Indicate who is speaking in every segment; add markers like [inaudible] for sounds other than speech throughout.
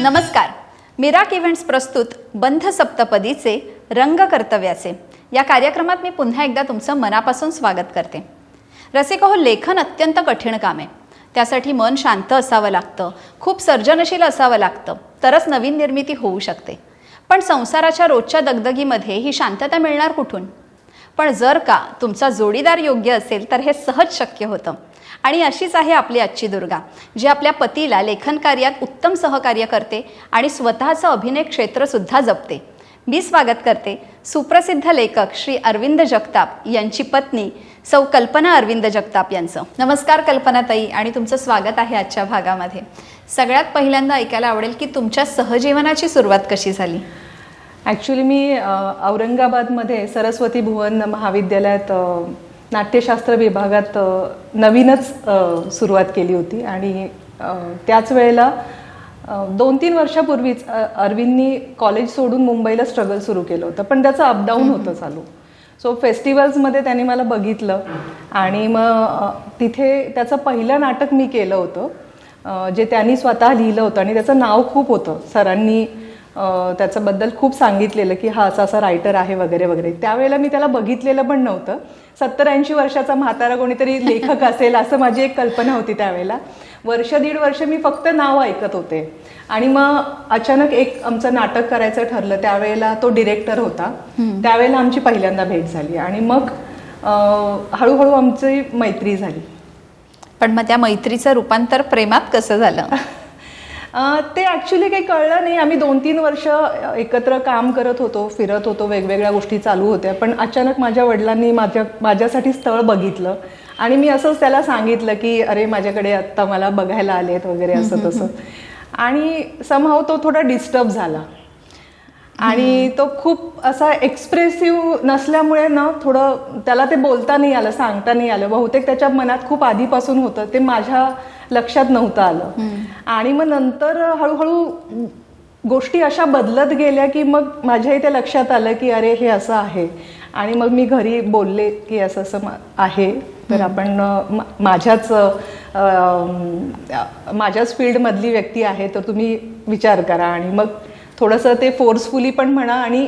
Speaker 1: नमस्कार. Mirach events प्रस्तुत बंध सप्तपदीचे रंग कर्तव्याचे. या कार्यक्रमात मी पुन्हा एकदा तुमचं मनापासून स्वागत करते. रसिक हो लेखन अत्यंत कठीण काम आहे. त्यासाठी मन शांत असावं लागतं. खूप सर्जनशील असावं लागतं. तरच नवीन निर्मिती होऊ शकते. पण संसाराच्या रोजच्या दगदगीमध्ये ही शांतता मिळणार कुठून? पण जर का तुमचा जोडीदार योग्य असेल तर हे सहज शक्य होतं. आणि अशीच आहे आपली आजची दुर्गा जी आपल्या पतीला लेखन कार्यात उत्तम सहकार्य करते आणि स्वतःचं अभिनय क्षेत्रसुद्धा जपते. मी स्वागत करते सुप्रसिद्ध लेखक श्री अरविंद जगताप यांची पत्नी सौ कल्पना अरविंद जगताप यांचं. नमस्कार कल्पनाताई आणि तुमचं स्वागत आहे आजच्या भागामध्ये. सगळ्यात पहिल्यांदा ऐकायला आवडेल की तुमच्या सहजीवनाची सुरुवात कशी झाली?
Speaker 2: ॲक्च्युली मी औरंगाबादमध्ये सरस्वती भुवन महाविद्यालयात नाट्यशास्त्र विभागात नवीनच सुरुवात केली होती. आणि त्याच वेळेला दोन तीन वर्षापूर्वीच अरविंदनी कॉलेज सोडून मुंबईला स्ट्रगल सुरू केलं होतं. पण त्याचं अपडाऊन होतं चालू. सो फेस्टिवल्समध्ये त्यांनी मला बघितलं. आणि मग तिथे त्याचं पहिलं नाटक मी केलं होतं जे त्यांनी स्वतः लिहिलं होतं. आणि त्याचं नाव खूप होतं सरांनी त्याच्याबद्दल खूप सांगितलेलं की हा असा असा रायटर आहे वगैरे वगैरे. त्यावेळेला मी त्याला बघितलेलं पण नव्हतं. सत्तर ऐंशी वर्षाचा म्हातारा कोणीतरी लेखक असेल असं माझी एक कल्पना होती त्यावेळेला. वर्ष दीड वर्ष मी फक्त नाव ऐकत होते. आणि मग अचानक एक आमचं नाटक करायचं ठरलं. त्यावेळेला तो डिरेक्टर होता. त्यावेळेला आमची पहिल्यांदा भेट झाली. आणि मग हळूहळू आमची मैत्री झाली.
Speaker 1: पण मग त्या मैत्रीचं रूपांतर प्रेमात कसं झालं? [laughs]
Speaker 2: ते ॲक्च्युली काही कळलं नाही. आम्ही दोन तीन वर्ष एकत्र काम करत होतो फिरत होतो वेगवेगळ्या गोष्टी चालू होत्या. पण अचानक माझ्या वडिलांनी माझ्या माझ्यासाठी स्थळ बघितलं. आणि मी असंच त्याला सांगितलं की अरे माझ्याकडे आत्ता मला बघायला आलेत वगैरे असं तसं. आणि समहाव तो थोडा डिस्टर्ब झाला. आणि तो खूप असा एक्सप्रेसिव्ह नसल्यामुळे ना थोडं त्याला ते बोलता नाही आलं सांगता नाही आलं. बहुतेक त्याच्या मनात खूप आधीपासून होतं. ते माझ्या लक्षात नव्हतं आलं. आणि मग नंतर हळूहळू गोष्टी अशा बदलत गेल्या की मग माझ्याही ते लक्षात आलं की अरे हे असं आहे. आणि मग मी घरी बोलले की असं असं आहे. तर आपण माझ्याच माझ्याच फील्डमधली व्यक्ती आहे तर तुम्ही विचार करा. आणि मग थोडंसं ते फोर्सफुली पण म्हणा. आणि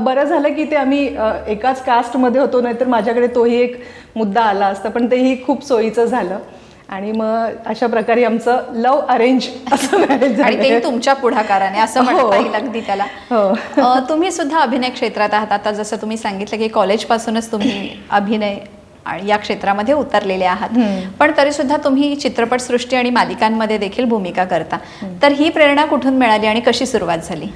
Speaker 2: बरं झालं की ते आम्ही एकाच कास्टमध्ये होतो नाहीतर माझ्याकडे तोही एक मुद्दा आला असता. पण तेही खूप सोयीचं झालं. आणि मग अशा प्रकारे आमचं लव अरेंज असं मॅरेज
Speaker 1: आणि तेही तुमच्या पुढाकाराने असं
Speaker 2: हो.
Speaker 1: म्हणता येईल अगदी त्याला.
Speaker 2: हो.
Speaker 1: तुम्ही सुद्धा अभिनय क्षेत्रात आहात. आता जसं तुम्ही सांगितलं की कॉलेजपासूनच तुम्ही अभिनय या क्षेत्रामध्ये उतरलेले आहात. पण तरी सुद्धा तुम्ही चित्रपटसृष्टी आणि मालिकांमध्ये देखील भूमिका करता. तर ही प्रेरणा कुठून मिळाली आणि कशी सुरुवात झाली?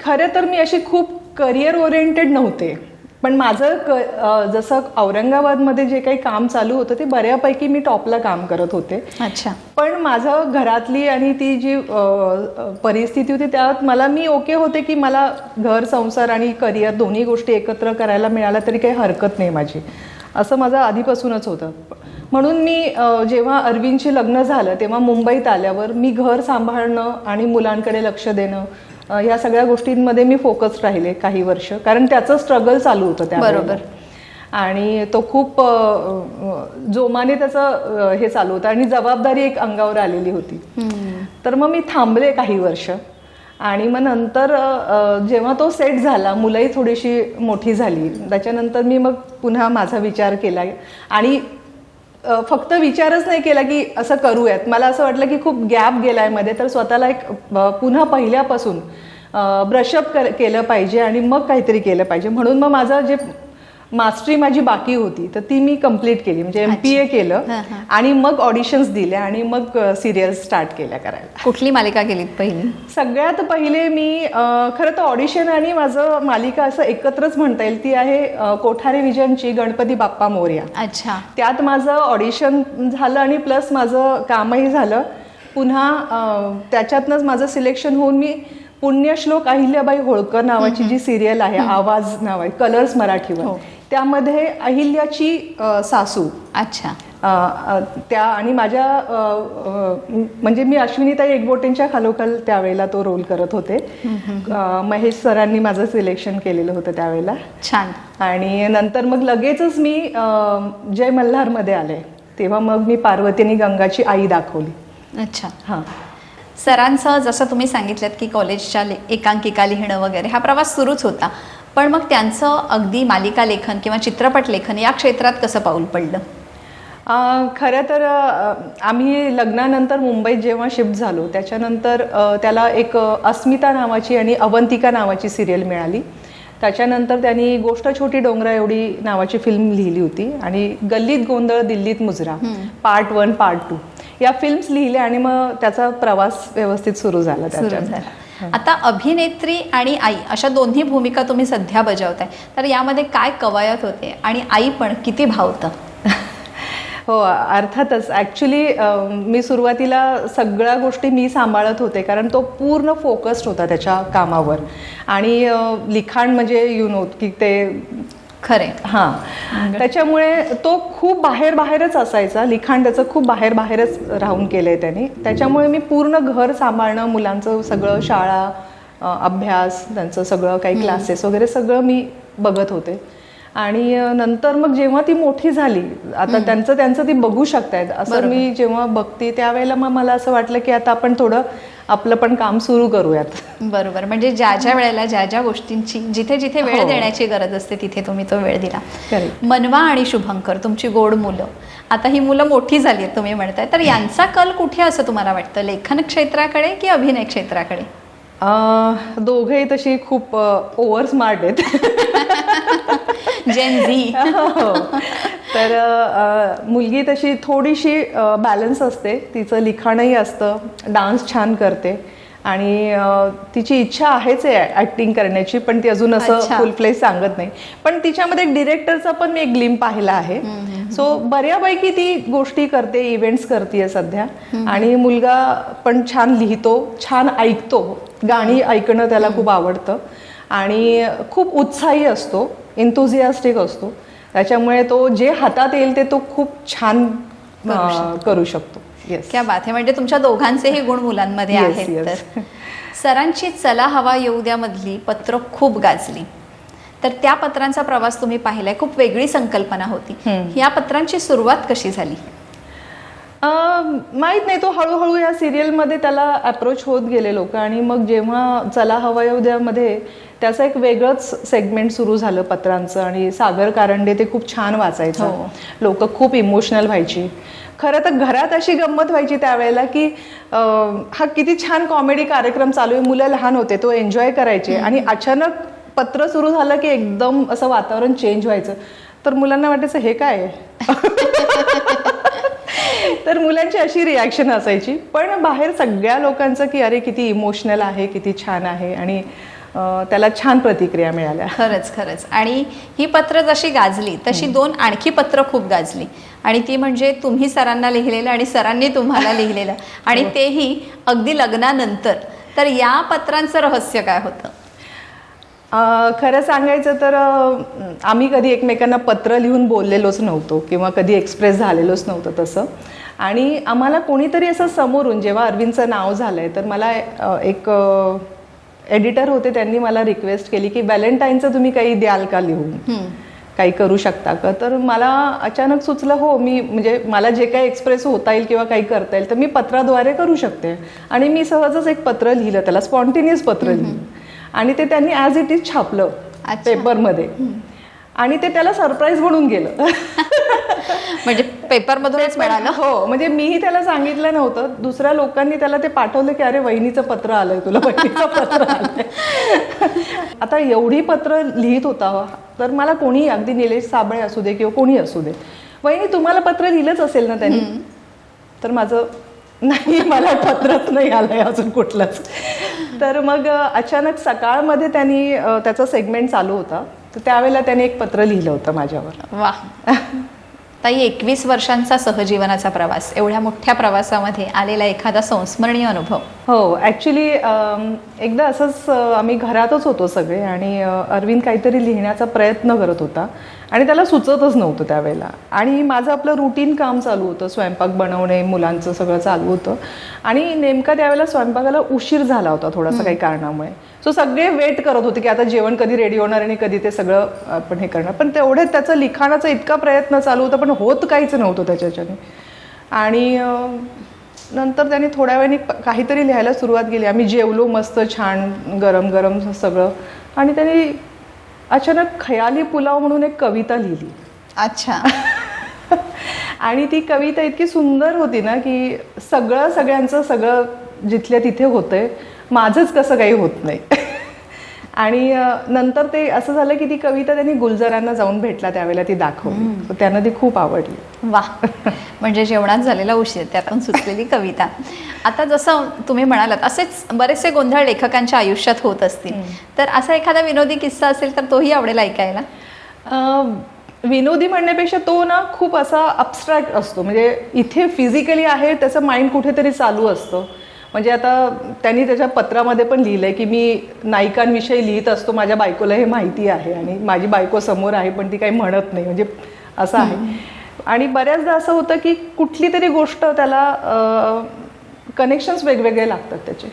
Speaker 2: खरं तर मी अशी खूप करिअर ओरिएंटेड नव्हते. पण माझं क जसं औरंगाबादमध्ये जे काही काम चालू होतं ते बऱ्यापैकी मी टॉपला काम करत होते.
Speaker 1: अच्छा.
Speaker 2: पण माझं घरातली आणि ती जी परिस्थिती होती त्यात मला मी ओके होते की मला घर संसार आणि करिअर दोन्ही गोष्टी एकत्र करायला मिळाल्या तरी काही हरकत नाही माझी. असं माझं आधीपासूनच होतं. म्हणून मी जेव्हा अरविंदशी लग्न झालं तेव्हा मुंबईत आल्यावर मी घर सांभाळणं आणि मुलांकडे लक्ष देणं ह्या सगळ्या गोष्टींमध्ये मी फोकस राहिले काही वर्ष. कारण त्याचं स्ट्रगल चालू होतं त्या
Speaker 1: बरोबर.
Speaker 2: आणि तो खूप जोमाने त्याचं हे चालू होतं आणि जबाबदारी एक अंगावर आलेली होती. तर मग मी थांबले काही वर्ष. आणि मग नंतर जेव्हा तो सेट झाला मुलंही थोडीशी मोठी झाली. त्याच्यानंतर मी मग पुन्हा माझा विचार केला. आणि फक्त विचारच नाही केला की असं करूयात. मला असं वाटलं की खूप गॅप गेलायमध्ये तर स्वतःला एक पुन्हा पहिल्यापासून ब्रशअप केलं पाहिजे आणि मग काहीतरी केलं पाहिजे. म्हणून मग माझं जे मास्टरी माझी बाकी होती तर ती मी कंप्लीट केली म्हणजे एम पी ए केलं
Speaker 1: हां, हां.
Speaker 2: आणि मग ऑडिशन्स दिल्या आणि मग सिरियल स्टार्ट केल्या करायला.
Speaker 1: कुठली मालिका केलीत पहिली?
Speaker 2: सगळ्यात पहिले मी खरं तर ऑडिशन आणि माझं मालिका असं एकत्रच म्हणता येईल ती आहे कोठारे विजनची गणपती बाप्पा मोर्या.
Speaker 1: अच्छा.
Speaker 2: त्यात माझं ऑडिशन झालं आणि प्लस माझं कामही झालं. पुन्हा त्याच्यातनंच माझं सिलेक्शन होऊन मी पुण्यश्लोक अहिल्याबाई होळकर नावाची जी सिरियल आहे आवाज नाव आहे कलर्स मराठीवर. त्यामध्ये अहिल्याची सासू.
Speaker 1: अच्छा.
Speaker 2: त्या आणि माझ्या म्हणजे मी अश्विनीताई एकबोटेंच्या खालोखाल त्यावेळेला तो रोल करत होते. महेश सरांनी माझं सिलेक्शन केलेलं होतं त्यावेळेला.
Speaker 1: छान.
Speaker 2: आणि नंतर मग लगेचच मी जय मल्हारमध्ये आले. तेव्हा मग मी पार्वतीनी गंगाची आई दाखवली.
Speaker 1: अच्छा.
Speaker 2: हां.
Speaker 1: सरांचं जसं तुम्ही सांगितलं की कॉलेजच्या एकांकिका लिहिणं वगैरे हा प्रवास सुरूच होता. पण मग त्यांचं अगदी मालिका लेखन किंवा चित्रपट लेखन या क्षेत्रात कसं पाऊल पडलं?
Speaker 2: खरं तर आम्ही लग्नानंतर मुंबईत जेव्हा शिफ्ट झालो त्याच्यानंतर त्याला एक अस्मिता नावाची आणि अवंतिका नावाची सिरियल मिळाली. त्याच्यानंतर त्यांनी गोष्ट छोटी डोंगरा एवढी नावाची फिल्म लिहिली होती आणि गल्लीत गोंधळ दिल्लीत मुजरा पार्ट वन पार्ट टू या फिल्म्स लिहिल्या आणि मग त्याचा प्रवास व्यवस्थित सुरू झाला त्याच्यात.
Speaker 1: झाला. आता अभिनेत्री आणि आई अशा दोन्ही भूमिका तुम्ही सध्या बजावताय. तर यामध्ये काय कवायत होते आणि आई पण किती भावतं?
Speaker 2: हो अर्थातच. ॲक्च्युली मी सुरुवातीला सगळ्या गोष्टी मी सांभाळत होते कारण तो पूर्ण फोकस्ड होता त्याच्या कामावर. आणि लिखाण म्हणजे यु नो की ते
Speaker 1: खरे
Speaker 2: हां. त्याच्यामुळे तो खूप बाहेर बाहेरच असायचा. लिखाण त्याचं खूप बाहेर बाहेरच राहून केलंय त्याने. त्याच्यामुळे मी पूर्ण घर सांभाळणं मुलांचं सगळं शाळा अभ्यास त्यांचं सगळं काही क्लासेस वगैरे सगळं मी बघत होते. आणि नंतर मग जेव्हा ती मोठी झाली आता त्यांचं त्यांचं ती बघू शकतायत. असं मी जेव्हा बघते त्यावेळेला मग मला असं वाटलं की आता आपण थोडं आपलं पण काम सुरू करूयात.
Speaker 1: बरोबर. म्हणजे ज्या ज्या वेळेला ज्या ज्या गोष्टींची जिथे जिथे वेळ
Speaker 2: हो.
Speaker 1: देण्याची गरज असते तिथे तुम्ही तो वेळ दिला. मनवा आणि शुभंकर तुमची गोड मुलं. आता ही मुलं मोठी झाली आहेत तुम्ही म्हणताय. तर यांचा कल कुठे असं तुम्हाला वाटतं? लेखन क्षेत्राकडे की अभिनय क्षेत्राकडे?
Speaker 2: अ, दोघेही तशी खूप ओव्हर स्मार्ट आहेत. [laughs]
Speaker 1: जेन झी
Speaker 2: हो. तर मुलगी तशी थोडीशी बॅलन्स असते. तिचं लिखाणही असतं. डान्स छान करते. आणि तिची इच्छा आहेच आहे ॲक्टिंग करण्याची पण ती अजून असं. फुल फ्लेज सांगत नाही. पण तिच्यामध्ये डिरेक्टरचा पण मी एक ग्लिम पाहिला आहे. सो बऱ्यापैकी ती गोष्टी करते इव्हेंट्स करते सध्या. आणि मुलगा पण छान लिहितो छान ऐकतो. गाणी ऐकणं त्याला खूप आवडतं. आणि खूप उत्साही असतो एन्थुझियास्टिक असतो. त्याच्यामुळे तो जे हातात येईल ते तो खूप छान
Speaker 1: करू
Speaker 2: शकतो.
Speaker 1: क्या बात आहे म्हणजे तुमच्या दोघांचेही गुण मुलांमध्ये
Speaker 2: Yes,
Speaker 1: आहेत
Speaker 2: yes.
Speaker 1: तर. सरांची चला हवा येऊ द्या मधली पत्र खूप गाजली. तर त्या पत्रांचा प्रवास तुम्ही पाहिलाय. खूप वेगळी संकल्पना होती. या पत्रांची सुरुवात कशी झाली?
Speaker 2: माहीत नाही तो हळूहळू या सिरियलमध्ये त्याला अप्रोच होत गेले लोक आणि मग जेव्हा चला हवा येऊ द्यामध्ये त्याचं एक वेगळंच सेगमेंट सुरू झालं पत्रांचं आणि सागर कारंडे ते खूप छान वाचायचं.
Speaker 1: हो.
Speaker 2: लोक खूप इमोशनल व्हायची. खरं तर घरात अशी गंमत व्हायची त्यावेळेला की हा किती छान कॉमेडी कार्यक्रम चालू आहे मुलं लहान होते तो एन्जॉय करायचे आणि अचानक पत्र सुरू झालं की एकदम असं वातावरण चेंज व्हायचं. तर मुलांना वाटायचं हे काय? [laughs] तर मुलांची अशी रिॲक्शन असायची. पण बाहेर सगळ्या लोकांचं की अरे किती इमोशनल आहे किती छान आहे आणि त्याला छान प्रतिक्रिया मिळाल्या.
Speaker 1: खरंच खरंच. आणि ही पत्र जशी गाजली तशी दोन आणखी पत्र खूप गाजली. आणि ती म्हणजे तुम्ही सरांना लिहिलेलं आणि सरांनी तुम्हाला लिहिलेलं. आणि तेही अगदी लग्नानंतर. तर या पत्रांचं रहस्य काय होतं?
Speaker 2: खरं सांगायचं तर आम्ही कधी एकमेकांना पत्र लिहून बोललेलोच नव्हतो किंवा कधी एक्सप्रेस झालेलोच नव्हतं तसं. आणि आम्हाला कोणीतरी असं समोरून जेव्हा अरविंदचं नाव झालंय तर मला एक एडिटर होते त्यांनी मला रिक्वेस्ट केली की व्हॅलेंटाईनचं तुम्ही काही द्याल का लिहून. काही करू शकता का? तर मला अचानक सुचलं हो मी म्हणजे मला जे काही एक्सप्रेस होता येईल किंवा काही करता येईल तर मी पत्राद्वारे करू शकते. आणि मी सहजच एक पत्र लिहिलं त्याला स्पॉन्टिनियस पत्र लिहिलं. आणि ते त्यांनी ॲज इट इज छापलं. पेपरमध्ये आणि ते त्याला सरप्राईज म्हणून गेलं. [laughs]
Speaker 1: म्हणजे पेपरमधूनच मिळालं?
Speaker 2: हो म्हणजे मीही त्याला सांगितलं नव्हतं. दुसऱ्या लोकांनी त्याला ते पाठवलं की अरे वहिनीचं पत्र आलंय तुला वहिनीचं पत्र आलंय. [laughs] आता एवढी पत्र लिहित होता तर मला कोणी अगदी निलेश साबळे असू दे किंवा कोणी असू दे. वहिनी तुम्हाला पत्र लिहिलंच असेल ना त्यांनी? तर माझं नाही मला पत्रच नाही आलंय अजून कुठलंच. तर मग अचानक सकाळमध्ये त्यांनी त्याचा सेगमेंट चालू होता. तर त्यावेळेला त्याने एक पत्र लिहिलं होतं माझ्यावर.
Speaker 1: वा. ताई एकवीस वर्षांचा सहजीवनाचा प्रवास एवढ्या मोठ्या प्रवासामध्ये आलेला एखादा संस्मरणीय अनुभव.
Speaker 2: हो ॲक्च्युली एकदा असंच आम्ही घरातच होतो सगळे आणि अरविंद काहीतरी लिहिण्याचा प्रयत्न करत होता आणि त्याला सुचतच नव्हतं त्यावेळेला. आणि माझं आपलं रुटीन काम चालू होतं स्वयंपाक बनवणे मुलांचं सगळं चालू होतं. आणि नेमका त्यावेळेला स्वयंपाकाला उशीर झाला होता थोडासा काही कारणामुळे. सो सगळे वेट करत होते की आता जेवण कधी रेडी होणार आणि कधी ते सगळं आपण हे करणार. पण तेवढ्यात त्याचं लिखाणाचा इतका प्रयत्न चालू होता पण होत काहीच नव्हतं त्याच्याच्याने. आणि नंतर त्याने थोड्या वेळाने काहीतरी लिहायला सुरुवात केली. आम्ही जेवलो मस्त छान गरम गरम सगळं. आणि त्याने अचानक खयाली पुलाव म्हणून एक कविता लिहिली.
Speaker 1: अच्छा. [laughs]
Speaker 2: आणि ती कविता इतकी सुंदर होती ना की सगळं सगळ्यांचं सगळं जिथल्या तिथे होतंय माझंच कसं काही होत नाही. आणि नंतर ते असं झालं की ती कविता त्यांनी गुलजारांना जाऊन भेटला त्यावेळेला ती दाखवली. त्यांना ती खूप आवडली.
Speaker 1: वा म्हणजे जेवणात झालेला उशीर त्यातून सुचलेली कविता. आता जसं तुम्ही म्हणालात असेच बरेचसे गोंधळ लेखकांच्या आयुष्यात होत असतील. तर असा एखादा विनोदी किस्सा असेल तर तोही आवडेल ऐकायला?
Speaker 2: विनोदी म्हणण्यापेक्षा तो ना खूप असा अबस्ट्रॅक्ट असतो. म्हणजे इथे फिजिकली आहे त्याचं माइंड कुठेतरी चालू असतं. म्हणजे आता त्यांनी त्याच्या पत्रामध्ये पण लिहिलंय की मी नायिकांविषयी लिहित असतो माझ्या बायकोला हे माहिती आहे आणि माझी बायको समोर आहे पण ती काही म्हणत नाही. म्हणजे असं आहे. आणि बऱ्याचदा असं होतं की कुठली तरी गोष्ट त्याला कनेक्शन्स वेगवेगळे लागतात त्याचे.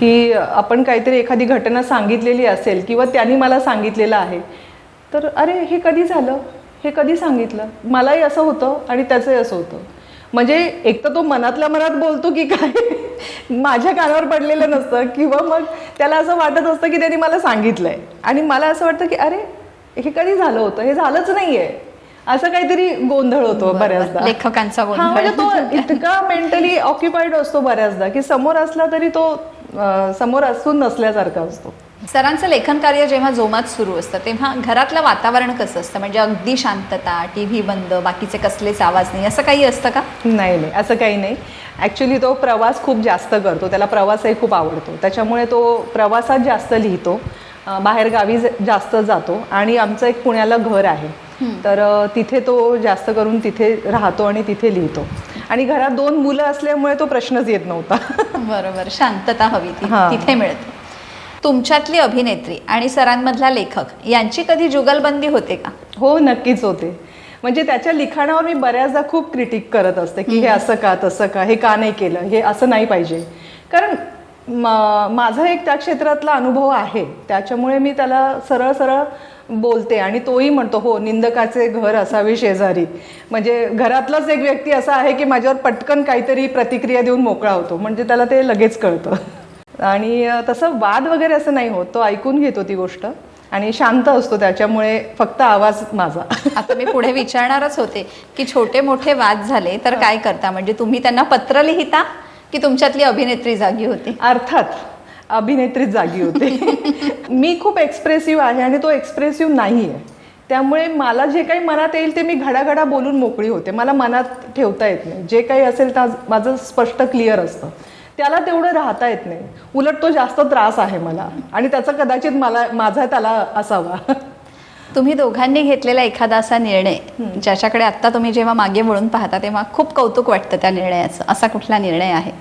Speaker 2: की आपण काहीतरी एखादी घटना सांगितलेली असेल किंवा त्यांनी मला सांगितलेलं आहे तर अरे हे कधी झालं? हे कधी सांगितलं? मलाही असं होतं आणि त्याचंही असं होतं. म्हणजे एक तर तो मनातल्या मनात बोलतो की काय? [laughs] माझ्या कानावर पडलेलं नसतं. किंवा मग त्याला असं वाटत असतं की त्यांनी मला सांगितलंय. आणि मला असं वाटतं की अरे हे कधी झालं होतं? हे झालंच नाहीये. असं काहीतरी गोंधळ होतो बऱ्याचदा.
Speaker 1: लेखकांचा
Speaker 2: हा म्हणजे तो इतका मेंटली ऑक्युपाईड असतो बऱ्याचदा की समोर असला तरी तो समोर असून नसल्यासारखा असतो.
Speaker 1: सरांचं लेखन कार्य जेव्हा जोमात सुरू असतं तेव्हा घरातलं वातावरण कसं असतं? म्हणजे अगदी शांतता टी व्ही बंद बाकीचे कसलेच आवाज नाही असं काही असतं का?
Speaker 2: नाही नाही असं काही नाही. ॲक्च्युली तो प्रवास खूप जास्त करतो. त्याला प्रवासही खूप आवडतो. त्याच्यामुळे तो प्रवासात जास्त लिहितो. अं, बाहेर गावी ज- जास्त जातो. आणि आमचं एक पुण्याला घर आहे. तर तिथे तो जास्त करून तिथे राहतो आणि तिथे लिहितो. आणि घरात दोन मुलं असल्यामुळे तो प्रश्नच येत नव्हता.
Speaker 1: बरोबर. शांतता हवी ती. तिथे मिळते. तुमच्यातली अभिनेत्री आणि सरांमधला लेखक यांची कधी जुगलबंदी होते का?
Speaker 2: हो नक्कीच होते. म्हणजे त्याच्या लिखाणावर मी बऱ्याचदा खूप क्रिटिक करत असते की हे असं का तसं का हे का नाही केलं हे असं नाही पाहिजे. कारण माझा एक त्या क्षेत्रातला अनुभव आहे. त्याच्यामुळे मी त्याला सरळ सरळ बोलते आणि तोही म्हणतो हो निंदकाचे घर असावे शेजारी. म्हणजे घरातलाच एक व्यक्ती असा आहे की माझ्यावर पटकन काहीतरी प्रतिक्रिया देऊन मोकळा होतो. म्हणजे त्याला ते लगेच कळतं. आणि तसं वाद वगैरे असं नाही होत. तो ऐकून घेतो ती गोष्ट. आणि शांत असतो त्याच्यामुळे फक्त आवाज माझा. [laughs]
Speaker 1: आता मी पुढे विचारणारच होते की छोटे मोठे वाद झाले तर काय करता? म्हणजे तुम्ही त्यांना पत्र लिहिता की तुमच्यातली अभिनेत्री जागी होती?
Speaker 2: अर्थात अभिनेत्रीच जागी होते. [laughs] मी खूप एक्सप्रेसिव्ह आहे आणि तो एक्सप्रेसिव्ह नाही आहे त्यामुळे मला जे काही मनात येईल ते मी घडाघडा बोलून मोकळी होते. मला मनात ठेवता येत नाही. जे काही असेल तर माझं स्पष्ट क्लिअर असतं. त्याला तेवढं राहता येत नाही. उलट तो जास्त त्रास आहे मला. आणि त्याचा कदाचित मला माझा त्याला असावा.
Speaker 1: तुम्ही दोघांनी घेतलेला एखादा असा निर्णय ज्याच्याकडे आता तुम्ही जेव्हा मागे वळून पाहता तेव्हा खूप कौतुक वाटतं त्या निर्णयाचं. असा कुठला निर्णय आहे?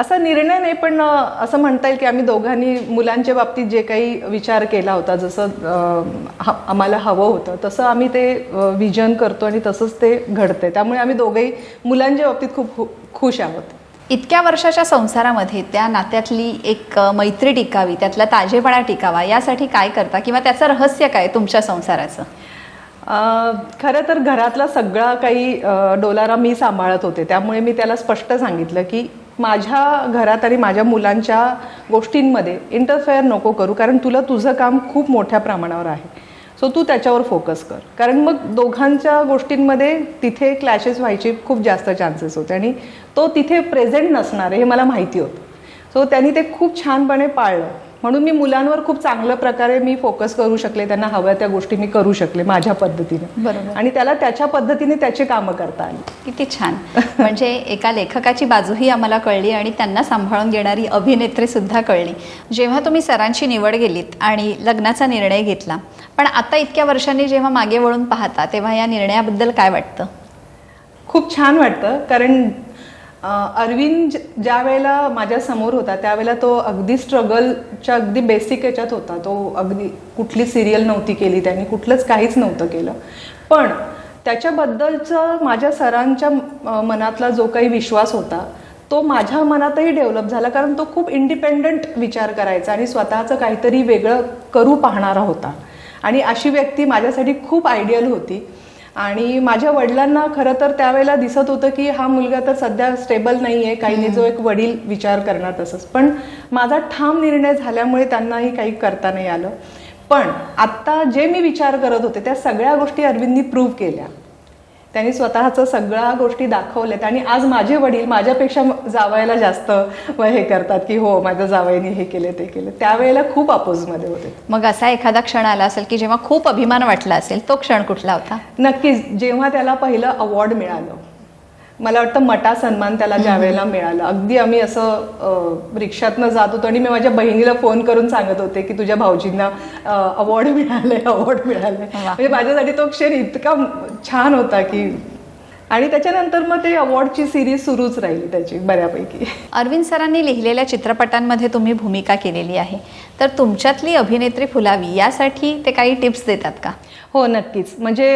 Speaker 2: असा निर्णय नाही पण असं म्हणता येईल की आम्ही दोघांनी मुलांच्या बाबतीत जे काही विचार केला होता जसं आम्हाला हवं होतं तसं आम्ही ते विजन करतो आणि तसंच ते घडते त्यामुळे आम्ही दोघेही मुलांच्या बाबतीत खूप खुश आहोत.
Speaker 1: इतक्या वर्षाच्या संसारामध्ये त्या नात्यातली एक मैत्री टिकावी त्यातला ताजेपणा टिकावा यासाठी काय करता किंवा त्याचं रहस्य काय तुमच्या संसाराचं?
Speaker 2: खरं तर घरातला सगळा काही डोलारा मी सांभाळत होते. त्यामुळे मी त्याला स्पष्ट सांगितलं की माझ्या घरात आणि माझ्या मुलांच्या गोष्टींमध्ये इंटरफेअर नको करू कारण तुला तुझं काम खूप मोठ्या प्रमाणावर आहे. सो तू त्याच्यावर फोकस कर. कारण मग दोघांच्या गोष्टींमध्ये तिथे क्लॅशेस व्हायचे खूप जास्त चान्सेस होते आणि तो तिथे प्रेझेंट नसणार आहे हे मला माहिती होतं. सो त्यांनी ते खूप छानपणे पाळलं. म्हणून मी मुलांवर खूप चांगल्या प्रकारे मी फोकस करू शकले त्यांना हव्या त्या गोष्टी मी करू शकले माझ्या पद्धतीने.
Speaker 1: बरोबर.
Speaker 2: आणि त्याला त्याच्या पद्धतीने त्याची कामं करता आली.
Speaker 1: किती छान. म्हणजे एका लेखकाची बाजूही आम्हाला कळली आणि त्यांना सांभाळून घेणारी अभिनेत्री सुद्धा कळली. जेव्हा तुम्ही सरांची निवड केलीत आणि लग्नाचा निर्णय घेतला पण आता इतक्या वर्षांनी जेव्हा मागे वळून पाहता तेव्हा या निर्णयाबद्दल काय वाटतं?
Speaker 2: खूप छान वाटतं कारण अरविंद ज्या वेळेला माझ्यासमोर होता त्यावेळेला तो अगदी स्ट्रगलच्या अगदी बेसिक याच्यात होता. तो अगदी कुठली सिरियल नव्हती केली त्यांनी कुठलंच काहीच नव्हतं केलं. पण त्याच्याबद्दलचं माझ्या सरांच्या मनातला जो काही विश्वास होता तो माझ्या मनातही डेव्हलप झाला. कारण तो खूप इंडिपेंडंट विचार करायचा आणि स्वतःचं काहीतरी वेगळं करू पाहणारा होता. आणि अशी व्यक्ती माझ्यासाठी खूप आयडियल होती. आणि माझ्या वडिलांना खरं तर त्यावेळेला दिसत होतं की हा मुलगा तर सध्या स्टेबल नाही आहे काही नाही जो एक वडील विचार करणार तसंच. पण माझा ठाम निर्णय झाल्यामुळे त्यांनाही काही करता नाही आलं. पण आत्ता जे मी विचार करत होते त्या सगळ्या गोष्टी अरविंदनी प्रूव्ह केल्या. त्यांनी स्वतःचं सगळ्या गोष्टी दाखवल्यात. आणि आज माझे वडील माझ्यापेक्षा जावयाला जास्त व हे करतात की हो माझ्या जावयाने हे केले ते केले. त्यावेळेला खूप अपोजमध्ये होते.
Speaker 1: मग असा एखादा क्षण आला असेल की जेव्हा खूप अभिमान वाटला असेल तो क्षण कुठला होता?
Speaker 2: नक्कीच जेव्हा त्याला पहिलं अवॉर्ड मिळालं. मला वाटतं मटा सन्मान त्याला ज्या वेळेला मिळाला. अगदी आम्ही असं रिक्षातनं जात होतो आणि मी माझ्या बहिणीला फोन करून सांगत होते की तुझ्या भाऊजींना अवॉर्ड मिळालंय अवॉर्ड मिळालंय.
Speaker 1: वा.
Speaker 2: म्हणजे माझ्यासाठी तो क्षण इतका छान होता की आणि त्याच्यानंतर मग ते अवॉर्डची सिरीज सुरूच राहिली त्याची बऱ्यापैकी.
Speaker 1: अरविंद सरांनी लिहिलेल्या चित्रपटांमध्ये तुम्ही भूमिका केलेली आहे. तर तुमच्यातली अभिनेत्री फुलावी यासाठी ते काही टिप्स देतात का?
Speaker 2: हो नक्कीच. म्हणजे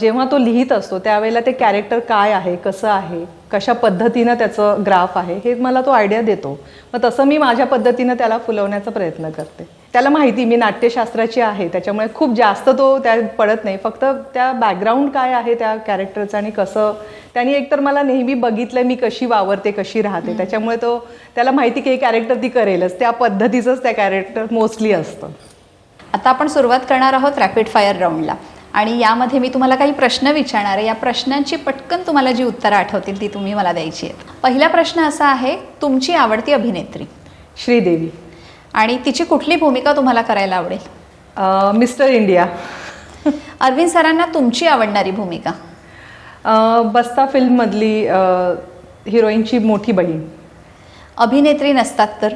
Speaker 2: जेव्हा तो लिहित असतो त्यावेळेला ते कॅरेक्टर काय आहे कसं आहे कशा पद्धतीनं त्याचं ग्राफ आहे हे मला तो आयडिया देतो. मग तसं मी माझ्या पद्धतीनं त्याला फुलवण्याचा प्रयत्न करते. त्याला माहिती मी नाट्यशास्त्राची आहे त्याच्यामुळे खूप जास्त तो त्या पडत नाही. फक्त त्या बॅकग्राऊंड काय आहे त्या कॅरेक्टरचं आणि कसं त्यांनी एकतर मला नेहमी बघितलं मी कशी वावरते कशी राहते. त्याच्यामुळे तो त्याला माहिती की हे कॅरेक्टर ती करेलच. त्या पद्धतीचंच त्या कॅरेक्टर मोस्टली असतं.
Speaker 1: आता आपण सुरुवात करणार आहोत रॅपिड फायर राऊंडला आणि यामध्ये मी तुम्हाला काही प्रश्न विचारणार आहे. या प्रश्नांची पटकन तुम्हाला जी उत्तरं आठवतील ती तुम्ही मला द्यायची आहेत. पहिला प्रश्न असा आहे तुमची आवडती अभिनेत्री?
Speaker 2: श्रीदेवी.
Speaker 1: आणि तिची कुठली भूमिका तुम्हाला करायला आवडेल?
Speaker 2: Mister India.
Speaker 1: अरविंद सरांना तुमची आवडणारी भूमिका?
Speaker 2: बस्ता फिल्ममधली हिरोईनची मोठी बहीण.
Speaker 1: अभिनेत्री नसतात तर?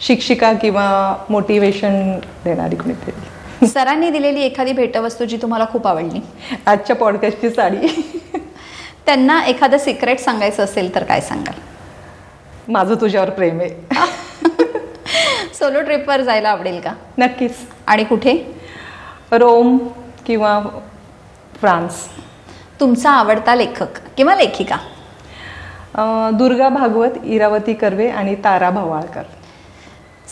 Speaker 2: शिक्षिका किंवा मोटिवेशन देणारी कोणीतरी.
Speaker 1: सरांनी दिलेली एखादी भेटवस्तू जी तुम्हाला खूप आवडली?
Speaker 2: आजच्या पॉडकास्टची साडी.
Speaker 1: त्यांना एखादं सिक्रेट सांगायचं असेल तर काय सांगाल?
Speaker 2: माझं तुझ्यावर प्रेम आहे. [laughs]
Speaker 1: सोलो ट्रिपवर जायला आवडेल का?
Speaker 2: नक्कीच.
Speaker 1: आणि कुठे?
Speaker 2: रोम किंवा फ्रान्स.
Speaker 1: तुमचा आवडता लेखक किंवा लेखिका?
Speaker 2: अ, दुर्गा भागवत इरावती कर्वे आणि तारा भवाळकर.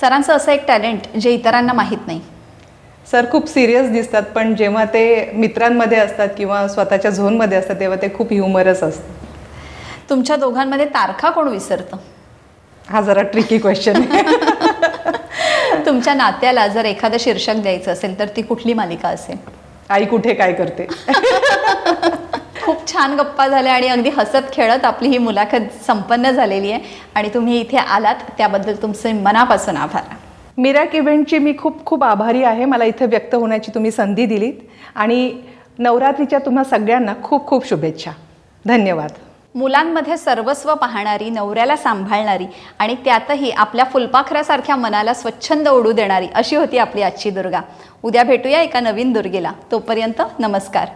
Speaker 1: सरांचं असं एक टॅलेंट जे इतरांना माहीत नाही.
Speaker 2: सर खूप सिरियस दिसतात पण जेव्हा ते मित्रांमध्ये असतात किंवा स्वतःच्या झोनमध्ये असतात तेव्हा ते खूप ह्युमरस असतं
Speaker 1: तुमच्या दोघांमध्ये तारखा कोण विसरतं?
Speaker 2: हा जरा ट्रिकी क्वेश्चन [laughs]
Speaker 1: तुमच्या नात्याला जर एखादं शीर्षक द्यायचं असेल तर ती कुठली मालिका असेल?
Speaker 2: आई कुठे काय करते? [laughs]
Speaker 1: खूप छान गप्पा झाल्या आणि अगदी हसत खेळत आपली ही मुलाखत संपन्न झालेली आहे. आणि तुम्ही इथे आलात त्याबद्दल तुमचे मनापासून आभार.
Speaker 2: मिरॅक इव्हेंटची मी खूप खूप आभारी आहे. मला इथे व्यक्त होण्याची तुम्ही संधी दिलीत. आणि नवरात्रीच्या तुम्हा सगळ्यांना खूप खूप शुभेच्छा. धन्यवाद.
Speaker 1: मुलांमध्ये सर्वस्व पाहणारी नवऱ्याला सांभाळणारी आणि त्यातही आपल्या फुलपाखरासारख्या मनाला स्वच्छंद उडू देणारी अशी होती आपली आजची दुर्गा. उद्या भेटूया एका नवीन दुर्गेला. तोपर्यंत नमस्कार.